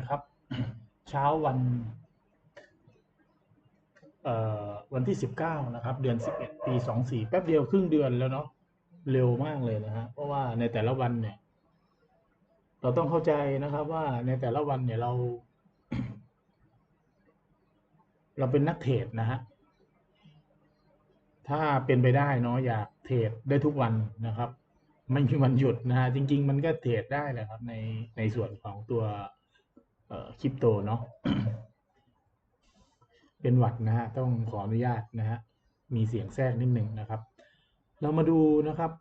นะครับ เช้าวันเอ่อวันที่สิบเก้านะครับ เดือนสิบเอ็ดปีสองสี่แป๊บเดียวครึ่งเดือนแล้วเนาะเร็วมากเลยนะฮะเพราะว่าในแต่ละวันเนี่ย เราต้องเข้าใจนะครับ ว่าในแต่ละวันเนี่ยเรา เราเป็นนักเทรดนะฮะถ้าเป็นไปได้เนาะอยากเทรดได้ทุกวันนะครับ ไม่มีวันหยุดนะฮะจริง ๆ มันก็เทรดได้แหละครับ ในในส่วนของตัว คริปโตเนาะเป็นหวัดนะฮะต้องขออนุญาตนะฮะมีเสียงแทรกนิดหนึ่งนะครับ เรามาดูนะครับ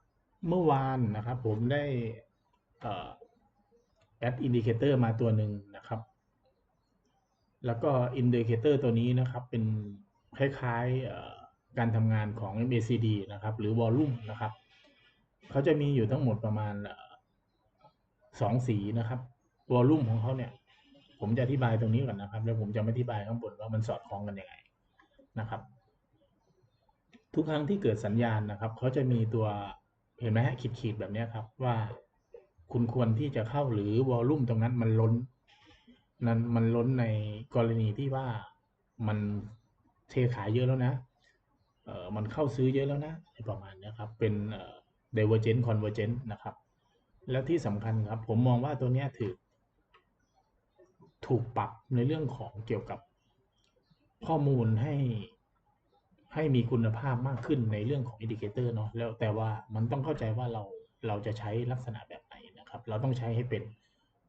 เมื่อวานนะครับ ผมได้แอดอินดิเคเตอร์มาตัวหนึ่งนะครับ แล้วก็อินดิเคเตอร์ตัวนี้นะครับ เป็นคล้ายๆการทำงานของ MACD นะครับ หรือวอลลุ่มนะครับ เขาจะมีอยู่ทั้งหมดประมาณสองสีนะครับวอลลุ่มของเขาเนี่ย ผมจะอธิบายตรงนี้ก่อนนะครับ แล้วผมจะไม่อธิบายข้างบนว่ามันสอดคล้องกันยังไงนะครับ ทุกครั้งที่เกิดสัญญาณนะครับเขาจะมีตัวเห็นไหมฮะขีดๆแบบนี้ครับว่าคุณควรที่จะเข้าหรือวอลลุ่มตรงนั้นมันล้น นั้นมันล้นในกรณีที่ว่ามันเทขายเยอะแล้วนะเออมันเข้าซื้อเยอะแล้วนะประมาณนี้ครับเป็นเอ่อ divergent convergent นะครับ แล้วที่สำคัญครับ ผมมองว่าตัวนี้ถือ ถูกปรับในเรื่องของเกี่ยวกับข้อมูลให้ให้มีคุณภาพมากขึ้นในเรื่องของอินดิเคเตอร์เนาะแล้วแต่ว่ามันต้องเข้าใจว่าเราเราจะใช้ลักษณะแบบไหนนะครับ เราต้องใช้ให้เป็น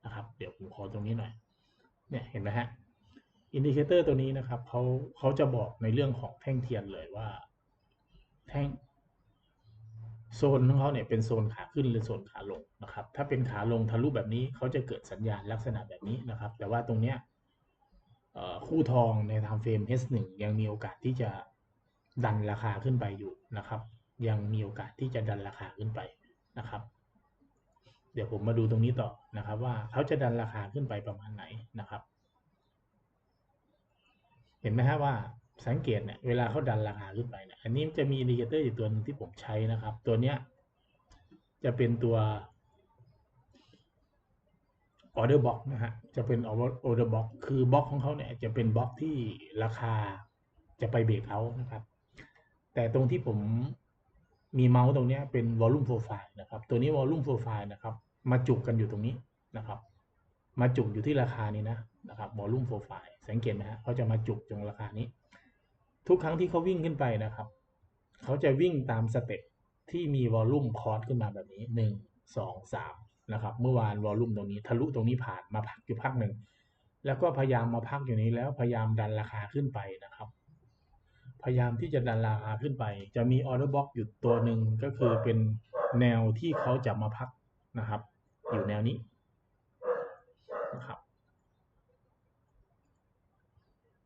นะครับ เดี๋ยวผมขอตรงนี้หน่อยเนี่ยเห็นไหมฮะอินดิเคเตอร์ตัวนี้นะครับเขาเขาจะบอกในเรื่องของแท่งเทียนเลยว่า แท่ง โซนของเขาเนี่ยเป็นโซนขาขึ้นหรือโซนขาลงนะครับ ถ้าเป็นขาลงทะลุแบบนี้เขาจะเกิดสัญญาณลักษณะแบบนี้นะครับ แต่ว่าตรงเนี้ยคู่ทองใน time frame H1 ยังมีโอกาสที่จะดันราคาขึ้นไปอยู่นะครับ ยังมีโอกาสที่จะดันราคาขึ้นไปนะครับ เดี๋ยวผมมาดูตรงนี้ต่อนะครับ ว่าเขาจะดันราคาขึ้นไปประมาณไหนนะครับ เห็นไหมฮะว่า สังเกตเนี่ยเวลาเขาดันราคาขึ้นไปเนี่ยอันนี้จะมีอินดิเคเตอร์อยู่ตัวหนึงที่ผมใช้นะครับ ตัวเนี้ยจะเป็นตัว order box นะฮะจะเป็น order box คือบล็อกของเขาเนี่ยจะเป็นบล็อกที่ราคาจะไปเบรกเอานะครับ แต่ตรงที่ผมมีเมาส์ตรงเนี้ยเป็น volume profile นะครับ ตัวนี้ volume profile นะครับ มาจุกกันอยู่ตรงนี้นะครับ มาจุกอยู่ที่ราคานี้นะนะครับ volume profile สังเกตไหมฮะเขาจะมาจุกตรงราคานี้ ทุกครั้งที่เขาวิ่งขึ้นไปนะครับ เขาจะวิ่งตามสเต็ปที่มีวอลลุ่มคอร์สขึ้นมาแบบนี้หนึ่งสองสามนะครับ เมื่อวานวอลลุ่มตรงนี้ทะลุตรงนี้ผ่านมาพักอยู่พักหนึ่งแล้วก็พยายามมาพักอยู่นี้แล้วพยายามดันราคาขึ้นไปนะครับ พยายามที่จะดันราคาขึ้นไป จะมีออเดอร์บ็อกอยู่ตัวหนึ่งก็คือเป็นแนวที่เขาจะมาพักนะครับ อยู่แนวนี้นะครับ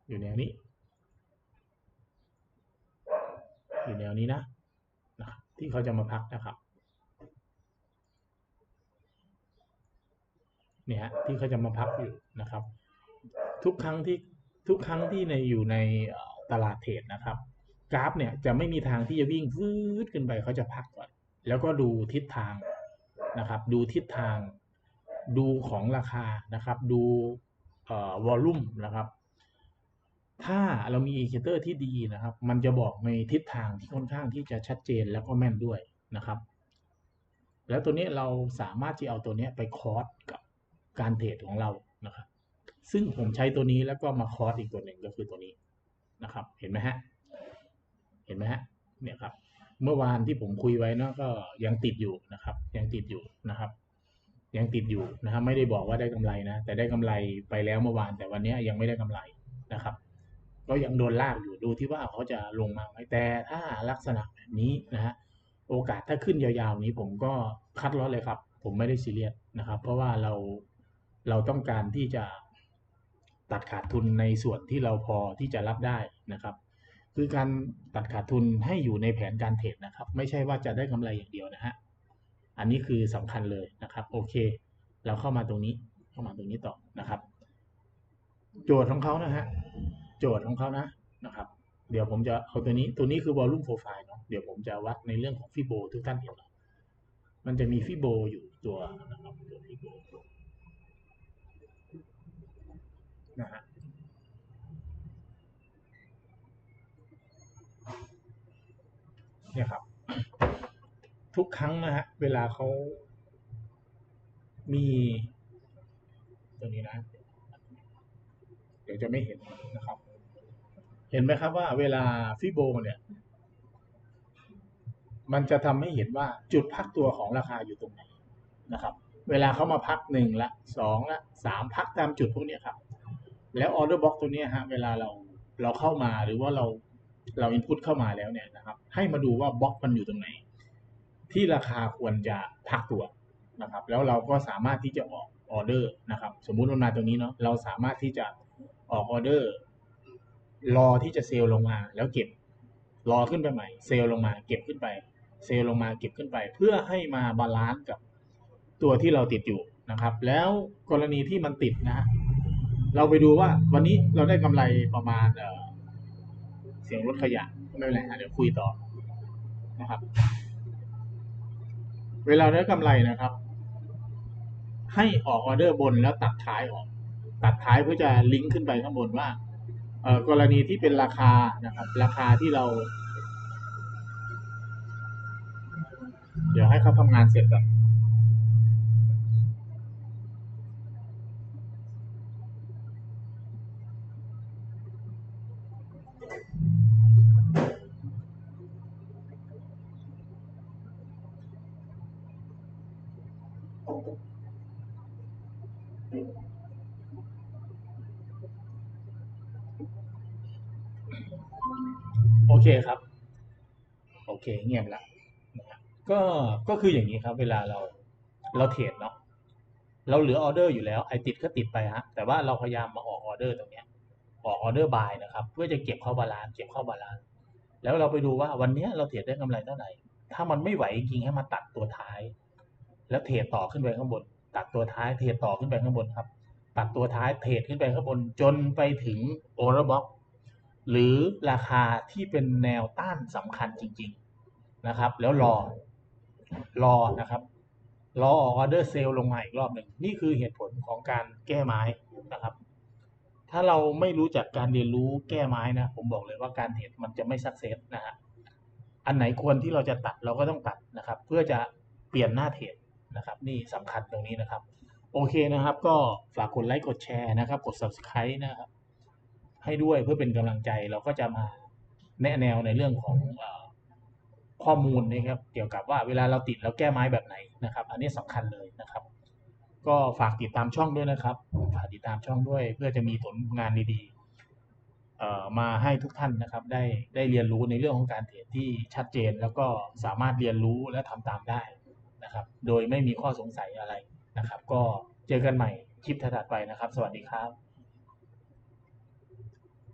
อยู่แนวนี้ อยู่แนวนี้นะนะครับที่เขาจะมาพักนะครับเนี่ยฮะที่เขาจะมาพักอยู่นะครับ ทุกครั้งที่ทุกครั้งที่ในอยู่ในตลาดเทรดนะครับ กราฟเนี่ยจะไม่มีทางที่จะวิ่งฟืดขึ้นไปเขาจะพักก่อน แล้วก็ดูทิศทางนะครับ ดูทิศทางดูของราคานะครับ ดูเอ่อวอลลุ่มนะครับ ถ้าเรามีอินดิเคเตอร์ที่ดีนะครับ มันจะบอกในทิศทางที่ค่อนข้างที่จะชัดเจนแล้วก็แม่นด้วยนะครับ แล้วตัวนี้เราสามารถที่เอาตัวนี้ไปคอร์สกับการเทรดของเรานะครับ ซึ่งผมใช้ตัวนี้แล้วก็มาคอร์สอีกตัวหนึ่งก็คือตัวนี้นะครับ เห็นไหมฮะ เห็นไหมฮะ เนี่ยครับ เมื่อวานที่ผมคุยไว้นะก็ยังติดอยู่นะครับ ยังติดอยู่นะครับ ยังติดอยู่นะครับ ไม่ได้บอกว่าได้กำไรนะ แต่ได้กำไรไปแล้วเมื่อวาน แต่วันนี้ยังไม่ได้กำไรนะครับ ก็ยังโดนลากอยู่ดูที่ว่าเขาจะลงมาไหมแต่ถ้าลักษณะแบบนี้นะฮะโอกาสถ้าขึ้นยาวๆนี้ผมก็คัดลอตเลยครับ ผมไม่ได้ซีเรียสนะครับ เพราะว่าเราเราต้องการที่จะตัดขาดทุนในส่วนที่เราพอที่จะรับได้นะครับ คือการตัดขาดทุนให้อยู่ในแผนการเทรดนะครับ ไม่ใช่ว่าจะได้กำไรอย่างเดียวนะฮะอันนี้คือสำคัญเลยนะครับ โอเค เราเข้ามาตรงนี้เข้ามาตรงนี้ต่อนะครับ โจทย์ของเขานะฮะ โจทย์ของเขานะนะครับ เดี๋ยวผมจะเอาตัวนี้ตัวนี้คือ volume profile เนาะเดี๋ยวผมจะวัดในเรื่องของฟิโบทุกท่านเห็นมันจะมีฟิโบอยู่ตัวนะครับตัวฟิโบนะฮะเนี่ยครับ ทุกครั้งนะฮะเวลาเขามีตัวนี้นะ เดี๋ยวจะไม่เห็นนะครับ เห็นไหมครับว่าเวลาฟิโบเนี่ย มันจะทำให้เห็นว่าจุดพักตัวของราคาอยู่ตรงไหนนะครับ เวลาเขามาพักหนึ่งละสองละสามพักตามจุดพวกนี้ครับ แล้วออเดอร์บ็อกตัวนี้ฮะเวลาเราเราเข้ามาหรือว่าเราเราอินพุตเข้ามาแล้วเนี่ยนะครับ ให้มาดูว่าบล็อกมันอยู่ตรงไหน ที่ราคาควรจะพักตัวนะครับ แล้วเราก็สามารถที่จะออกออเดอร์นะครับ สมมุติมันมาตรงนี้เนาะเราสามารถที่จะออกออเดอร์ รอที่จะเซลล์ลงมาแล้วเก็บ รอขึ้นไปใหม่ เซลล์ลงมา เก็บขึ้นไป เซลล์ลงมาเก็บขึ้นไป เพื่อให้มาบาลานซ์กับตัวที่เราติดอยู่นะครับ แล้วกรณีที่มันติดนะฮะเราไปดูว่าวันนี้เราได้กำไรประมาณเสียงรถขยะไม่เป็นไรเดี๋ยวคุยต่อนะครับ เวลาได้กำไรนะครับ ให้ออกออเดอร์บนแล้วตัดท้ายออก ตัดท้ายเพื่อจะลิงก์ขึ้นไปข้างบนว่า กรณีที่เป็นราคานะครับ ราคาที่เรา เดี๋ยวให้เขาทำงานเสร็จก่อน เคครับ โอเค เงียบละนะก็ก็คืออย่างนี้ครับ เวลาเราเราเทรดเนาะเราเหลือออเดอร์อยู่แล้วไอติดก็ติดไปฮะแต่ว่าเราพยายามมาออกออเดอร์ตรงเนี้ยออกออเดอร์บายนะครับ เพื่อจะเก็บเข้าบาลานซ์เก็บเข้าบาลานซ์แล้วเราไปดูว่าวันเนี้ยเราเทรดได้กำไรเท่าไหร่ ถ้ามันไม่ไหวจริงให้มาตัดตัวท้าย แล้วเทรดต่อขึ้นไปข้างบน ตัดตัวท้ายเทรดต่อขึ้นไปข้างบนครับ ตัดตัวท้ายเทรดขึ้นไปข้างบนจนไปถึงโอเ e อร์บ็อก หรือราคาที่เป็นแนวต้านสำคัญจริง ๆนะครับ แล้วรอรอนะครับ รอออเดอร์เซลล์ลงมาอีกรอบหนึ่งนี่คือเหตุผลของการแก้ไม้นะครับ ถ้าเราไม่รู้จักการเรียนรู้แก้ไม้นะ ผมบอกเลยว่าการเทรดมันจะไม่สักเซสนะฮะอันไหนควรที่เราจะตัดเราก็ต้องตัดนะครับ เพื่อจะเปลี่ยนหน้าเทรดนะครับ นี่สำคัญตรงนี้นะครับ โอเคนะครับ ก็ฝากกดไลค์กดแชร์นะครับ กด subscribe นะครับ ให้ด้วยเพื่อเป็นกำลังใจเราก็จะมาแนะแนวในเรื่องของข้อมูลนะครับ เกี่ยวกับว่าเวลาเราติดเราแก้ไม้แบบไหนนะครับ อันนี้สำคัญเลยนะครับ ก็ฝากติดตามช่องด้วยนะครับฝากติดตามช่องด้วย เพื่อจะมีผลงานดีๆเอ่อมาให้ทุกท่านนะครับ ได้ได้เรียนรู้ในเรื่องของการเทรดที่ชัดเจน แล้วก็สามารถเรียนรู้และทำตามได้นะครับ โดยไม่มีข้อสงสัยอะไรนะครับ ก็เจอกันใหม่คลิปถัดไปนะครับ สวัสดีครับ